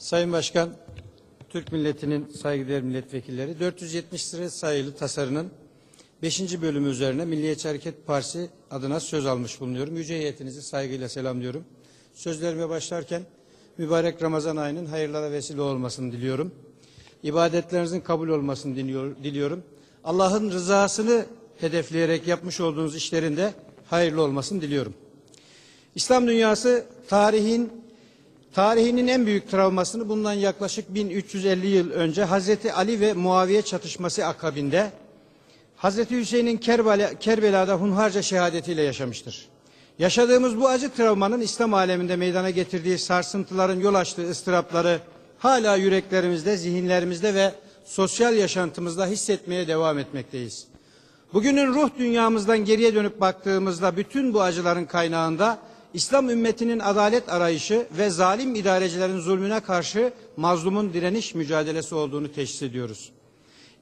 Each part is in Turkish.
Sayın Başkan, Türk milletinin saygıdeğer milletvekilleri 470 lira sayılı tasarının 5. bölümü üzerine Milliyetçi Hareket Partisi adına söz almış bulunuyorum. Yüce heyetinizi saygıyla selamlıyorum. Sözlerime başlarken mübarek Ramazan ayının hayırlara vesile olmasını diliyorum. İbadetlerinizin kabul olmasını diliyor- diliyorum. Allah'ın rızasını hedefleyerek yapmış olduğunuz işlerin de hayırlı olmasını diliyorum. İslam dünyası tarihin tarihinin en büyük travmasını bundan yaklaşık 1350 yıl önce Hazreti Ali ve Muaviye çatışması akabinde Hazreti Hüseyin'in Kerbela, Kerbela'da hunharca şehadetiyle yaşamıştır. Yaşadığımız bu acı travmanın İslam aleminde meydana getirdiği sarsıntıların yol açtığı ıstırapları hala yüreklerimizde, zihinlerimizde ve sosyal yaşantımızda hissetmeye devam etmekteyiz. Bugünün ruh dünyamızdan geriye dönüp baktığımızda bütün bu acıların kaynağında İslam ümmetinin adalet arayışı ve zalim idarecilerin zulmüne karşı mazlumun direniş mücadelesi olduğunu teşhis ediyoruz.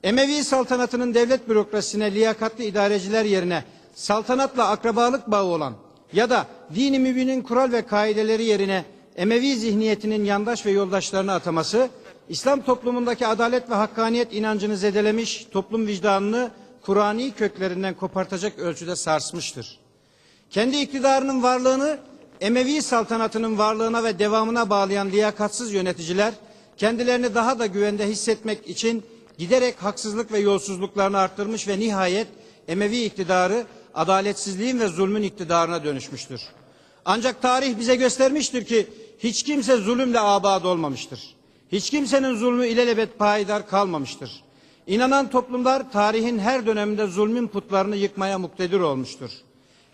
Emevi saltanatının devlet bürokrasisine liyakatli idareciler yerine saltanatla akrabalık bağı olan ya da dini mübinin kural ve kaideleri yerine Emevi zihniyetinin yandaş ve yoldaşlarını ataması İslam toplumundaki adalet ve hakkaniyet inancını zedelemiş, toplum vicdanını Kur'ani köklerinden kopartacak ölçüde sarsmıştır. Kendi iktidarının varlığını Emevi saltanatının varlığına ve devamına bağlayan liyakatsız yöneticiler kendilerini daha da güvende hissetmek için giderek haksızlık ve yolsuzluklarını arttırmış ve nihayet Emevi iktidarı adaletsizliğin ve zulmün iktidarına dönüşmüştür. Ancak tarih bize göstermiştir ki hiç kimse zulümle abad olmamıştır. Hiç kimsenin zulmü ilelebet payidar kalmamıştır. İnanan toplumlar tarihin her döneminde zulmün putlarını yıkmaya muktedir olmuştur.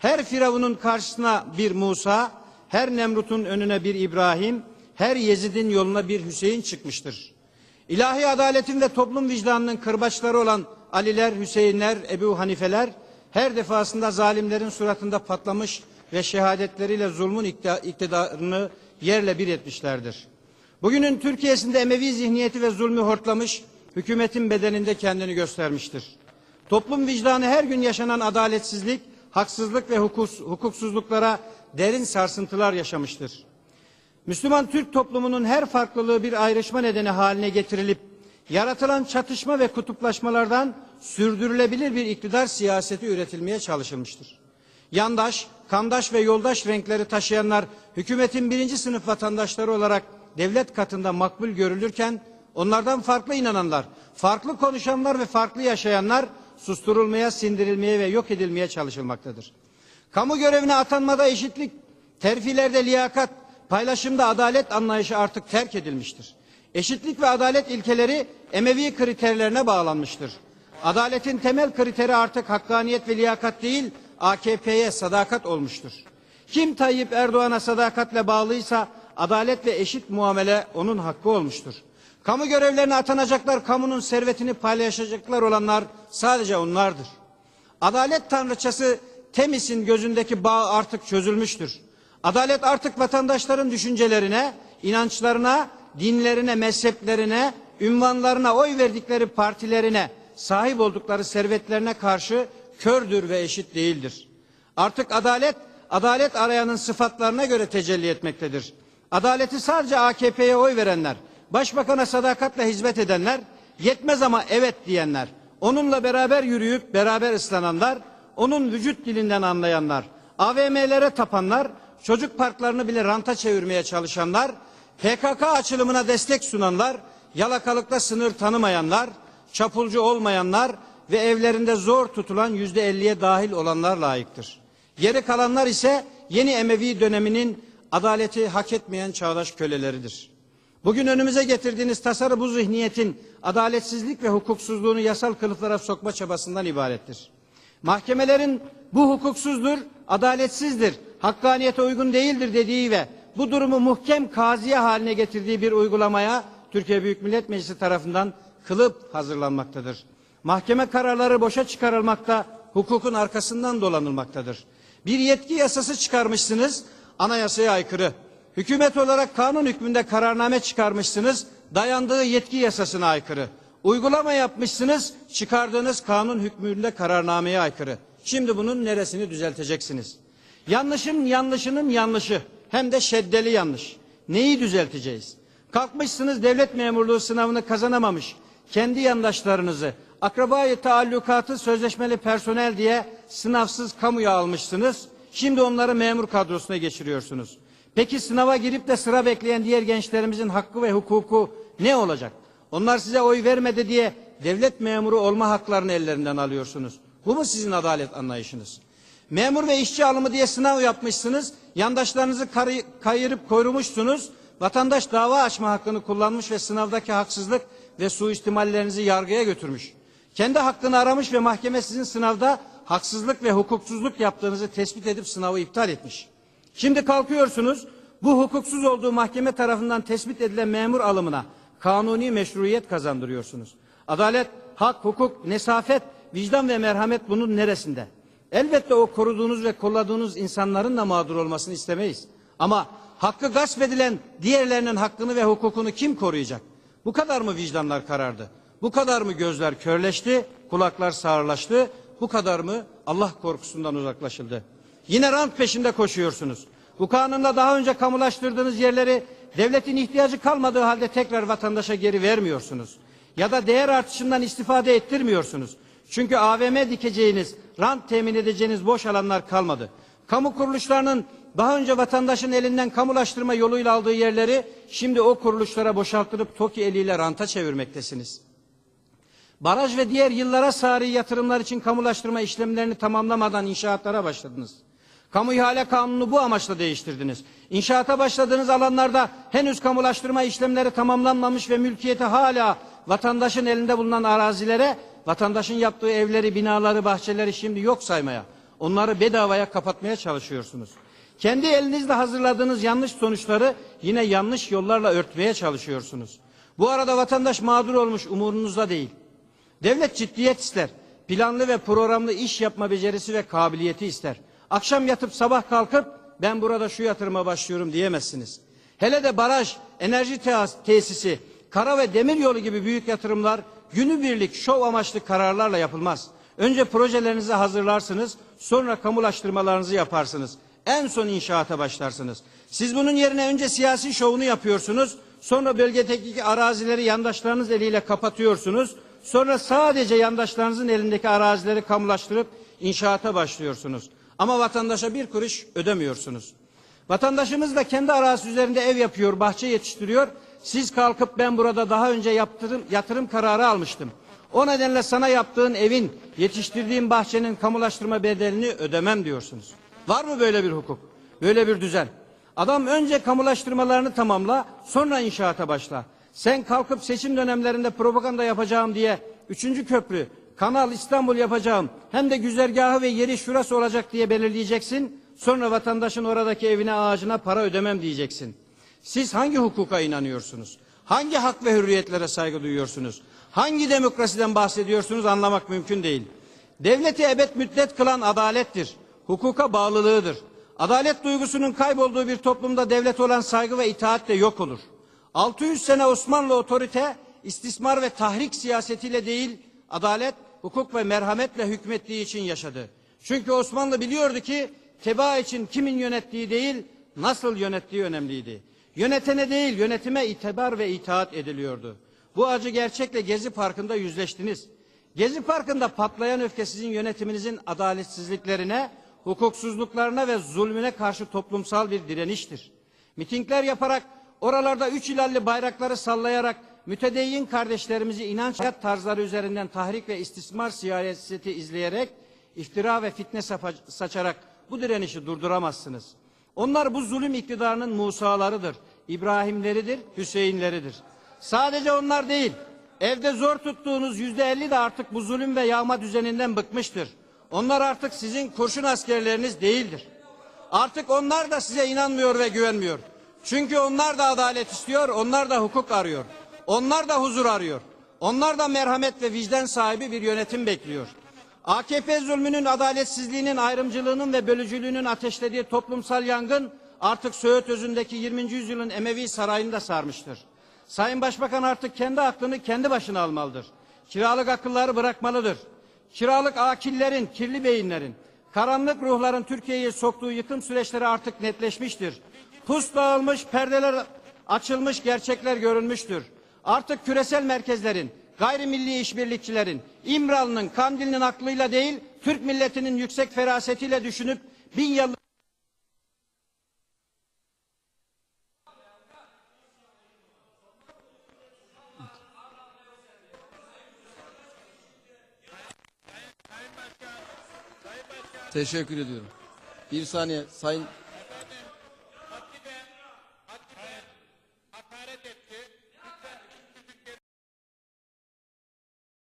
Her Firavun'un karşısına bir Musa, her Nemrut'un önüne bir İbrahim, her Yezid'in yoluna bir Hüseyin çıkmıştır. İlahi adaletin ve toplum vicdanının kırbaçları olan Aliler, Hüseyinler, Ebu Hanifeler her defasında zalimlerin suratında patlamış ve şehadetleriyle zulmün iktidarını yerle bir etmişlerdir. Bugünün Türkiye'sinde Emevi zihniyeti ve zulmü hortlamış, hükümetin bedeninde kendini göstermiştir. Toplum vicdanı her gün yaşanan adaletsizlik, haksızlık ve hukus- hukuksuzluklara derin sarsıntılar yaşamıştır. Müslüman Türk toplumunun her farklılığı bir ayrışma nedeni haline getirilip yaratılan çatışma ve kutuplaşmalardan sürdürülebilir bir iktidar siyaseti üretilmeye çalışılmıştır. Yandaş, kandaş ve yoldaş renkleri taşıyanlar hükümetin birinci sınıf vatandaşları olarak devlet katında makbul görülürken onlardan farklı inananlar, farklı konuşanlar ve farklı yaşayanlar susturulmaya, sindirilmeye ve yok edilmeye çalışılmaktadır. Kamu görevine atanmada eşitlik, terfilerde liyakat, paylaşımda adalet anlayışı artık terk edilmiştir. Eşitlik ve adalet ilkeleri Emevi kriterlerine bağlanmıştır. Adaletin temel kriteri artık hakkaniyet ve liyakat değil, AKP'ye sadakat olmuştur. Kim Tayyip Erdoğan'a sadakatle bağlıysa adalet ve eşit muamele onun hakkı olmuştur. Kamu görevlerine atanacaklar, kamunun servetini paylaşacaklar olanlar sadece onlardır. Adalet tanrıçası Temis'in gözündeki bağ artık çözülmüştür. Adalet artık vatandaşların düşüncelerine, inançlarına, dinlerine, mezheplerine, ünvanlarına, oy verdikleri partilerine, sahip oldukları servetlerine karşı kördür ve eşit değildir. Artık adalet, adalet arayanın sıfatlarına göre tecelli etmektedir. Adaleti sadece AKP'ye oy verenler, başbakana sadakatle hizmet edenler, yetmez ama evet diyenler, onunla beraber yürüyüp beraber ıslananlar, onun vücut dilinden anlayanlar, AVM'lere tapanlar, çocuk parklarını bile ranta çevirmeye çalışanlar, PKK açılımına destek sunanlar, yalakalıkta sınır tanımayanlar, çapulcu olmayanlar ve evlerinde zor tutulan yüzde elliye dahil olanlar layıktır. Geri kalanlar ise yeni Emevi döneminin adaleti hak etmeyen çağdaş köleleridir. Bugün önümüze getirdiğiniz tasarı bu zihniyetin adaletsizlik ve hukuksuzluğunu yasal kılıflara sokma çabasından ibarettir. Mahkemelerin bu hukuksuzdur, adaletsizdir, hakkaniyete uygun değildir dediği ve bu durumu muhkem kaziye haline getirdiği bir uygulamaya Türkiye Büyük Millet Meclisi tarafından kılıp hazırlanmaktadır. Mahkeme kararları boşa çıkarılmakta, hukukun arkasından dolanılmaktadır. Bir yetki yasası çıkarmışsınız, anayasaya aykırı. Hükümet olarak kanun hükmünde kararname çıkarmışsınız, dayandığı yetki yasasına aykırı. Uygulama yapmışsınız, çıkardığınız kanun hükmünde kararnameye aykırı. Şimdi bunun neresini düzelteceksiniz? Yanlışın yanlışının yanlışı, hem de şeddeli yanlış. Neyi düzelteceğiz? Kalkmışsınız devlet memurluğu sınavını kazanamamış. Kendi yandaşlarınızı, akrabayı taallukatı sözleşmeli personel diye sınavsız kamuya almışsınız. Şimdi onları memur kadrosuna geçiriyorsunuz. Peki sınava girip de sıra bekleyen diğer gençlerimizin hakkı ve hukuku ne olacak? Onlar size oy vermedi diye devlet memuru olma haklarını ellerinden alıyorsunuz. Bu mu sizin adalet anlayışınız? Memur ve işçi alımı diye sınav yapmışsınız. Yandaşlarınızı kayırıp korumuşsunuz. Vatandaş dava açma hakkını kullanmış ve sınavdaki haksızlık ve suistimallerinizi yargıya götürmüş. Kendi hakkını aramış ve mahkeme sizin sınavda haksızlık ve hukuksuzluk yaptığınızı tespit edip sınavı iptal etmiş. Şimdi kalkıyorsunuz bu hukuksuz olduğu mahkeme tarafından tespit edilen memur alımına kanuni meşruiyet kazandırıyorsunuz. Adalet, hak, hukuk, nesafet, vicdan ve merhamet bunun neresinde? Elbette o koruduğunuz ve kolladığınız insanların da mağdur olmasını istemeyiz. Ama hakkı gasp edilen diğerlerinin hakkını ve hukukunu kim koruyacak? Bu kadar mı vicdanlar karardı? Bu kadar mı gözler körleşti, kulaklar sağırlaştı? Bu kadar mı Allah korkusundan uzaklaşıldı? Yine rant peşinde koşuyorsunuz. Bu kanunla daha önce kamulaştırdığınız yerleri devletin ihtiyacı kalmadığı halde tekrar vatandaşa geri vermiyorsunuz. Ya da değer artışından istifade ettirmiyorsunuz. Çünkü AVM dikeceğiniz, rant temin edeceğiniz boş alanlar kalmadı. Kamu kuruluşlarının daha önce vatandaşın elinden kamulaştırma yoluyla aldığı yerleri şimdi o kuruluşlara boşalttırıp TOKİ eliyle ranta çevirmektesiniz. Baraj ve diğer yıllara sari yatırımlar için kamulaştırma işlemlerini tamamlamadan inşaatlara başladınız. Kamu ihale kanunu bu amaçla değiştirdiniz. İnşaata başladığınız alanlarda henüz kamulaştırma işlemleri tamamlanmamış ve mülkiyeti hala vatandaşın elinde bulunan arazilere, vatandaşın yaptığı evleri, binaları, bahçeleri şimdi yok saymaya, onları bedavaya kapatmaya çalışıyorsunuz. Kendi elinizle hazırladığınız yanlış sonuçları yine yanlış yollarla örtmeye çalışıyorsunuz. Bu arada vatandaş mağdur olmuş umurunuzda değil. Devlet ciddiyet ister. Planlı ve programlı iş yapma becerisi ve kabiliyeti ister. Akşam yatıp sabah kalkıp ben burada şu yatırıma başlıyorum diyemezsiniz. Hele de baraj, enerji tesisi, kara ve demir yolu gibi büyük yatırımlar günübirlik şov amaçlı kararlarla yapılmaz. Önce projelerinizi hazırlarsınız, sonra kamulaştırmalarınızı yaparsınız. En son inşaata başlarsınız. Siz bunun yerine önce siyasi şovunu yapıyorsunuz, sonra bölgedeki arazileri yandaşlarınız eliyle kapatıyorsunuz. Sonra sadece yandaşlarınızın elindeki arazileri kamulaştırıp inşaata başlıyorsunuz. Ama vatandaşa bir kuruş ödemiyorsunuz. Vatandaşımız da kendi arazisi üzerinde ev yapıyor, bahçe yetiştiriyor. Siz kalkıp ben burada daha önce yaptırım, yatırım kararı almıştım. O nedenle sana yaptığın evin, yetiştirdiğin bahçenin kamulaştırma bedelini ödemem diyorsunuz. Var mı böyle bir hukuk? Böyle bir düzen? Adam önce kamulaştırmalarını tamamla, sonra inşaata başla. Sen kalkıp seçim dönemlerinde propaganda yapacağım diye üçüncü köprü, Kanal İstanbul yapacağım hem de güzergahı ve yeri şurası olacak diye belirleyeceksin. Sonra vatandaşın oradaki evine ağacına para ödemem diyeceksin. Siz hangi hukuka inanıyorsunuz? Hangi hak ve hürriyetlere saygı duyuyorsunuz? Hangi demokrasiden bahsediyorsunuz anlamak mümkün değil. Devleti ebed müddet kılan adalettir. Hukuka bağlılığıdır. Adalet duygusunun kaybolduğu bir toplumda devlet olan saygı ve itaat de yok olur. 600 sene Osmanlı otorite istismar ve tahrik siyasetiyle değil, adalet, hukuk ve merhametle hükmettiği için yaşadı. Çünkü Osmanlı biliyordu ki tebaa için kimin yönettiği değil, nasıl yönettiği önemliydi. Yönetene değil, yönetime itibar ve itaat ediliyordu. Bu acı gerçekle Gezi Parkı'nda yüzleştiniz. Gezi Parkı'nda patlayan öfke sizin yönetiminizin adaletsizliklerine, hukuksuzluklarına ve zulmüne karşı toplumsal bir direniştir. Mitingler yaparak, oralarda üç ilalli bayrakları sallayarak, mütedeyyin kardeşlerimizi inanç hayat tarzları üzerinden tahrik ve istismar siyaseti izleyerek, iftira ve fitne saçarak bu direnişi durduramazsınız. Onlar bu zulüm iktidarının Musa'larıdır, İbrahimleridir, Hüseyinleridir. Sadece onlar değil, evde zor tuttuğunuz yüzde elli de artık bu zulüm ve yağma düzeninden bıkmıştır. Onlar artık sizin kurşun askerleriniz değildir. Artık onlar da size inanmıyor ve güvenmiyor. Çünkü onlar da adalet istiyor, onlar da hukuk arıyor. Onlar da huzur arıyor. Onlar da merhamet ve vicdan sahibi bir yönetim bekliyor. AKP zulmünün, adaletsizliğinin, ayrımcılığının ve bölücülüğünün ateşlediği toplumsal yangın artık Söğüt özündeki 20. yüzyılın Emevi sarayını da sarmıştır. Sayın Başbakan artık kendi aklını kendi başına almalıdır. Kiralık akılları bırakmalıdır. Kiralık akillerin, kirli beyinlerin, karanlık ruhların Türkiye'ye soktuğu yıkım süreçleri artık netleşmiştir. Pus dağılmış, perdeler açılmış gerçekler görülmüştür. Artık küresel merkezlerin, gayrimilli işbirlikçilerin, İmralı'nın, Kandil'in aklıyla değil, Türk milletinin yüksek ferasetiyle düşünüp bin yıllık Teşekkür ediyorum. Bir saniye Sayın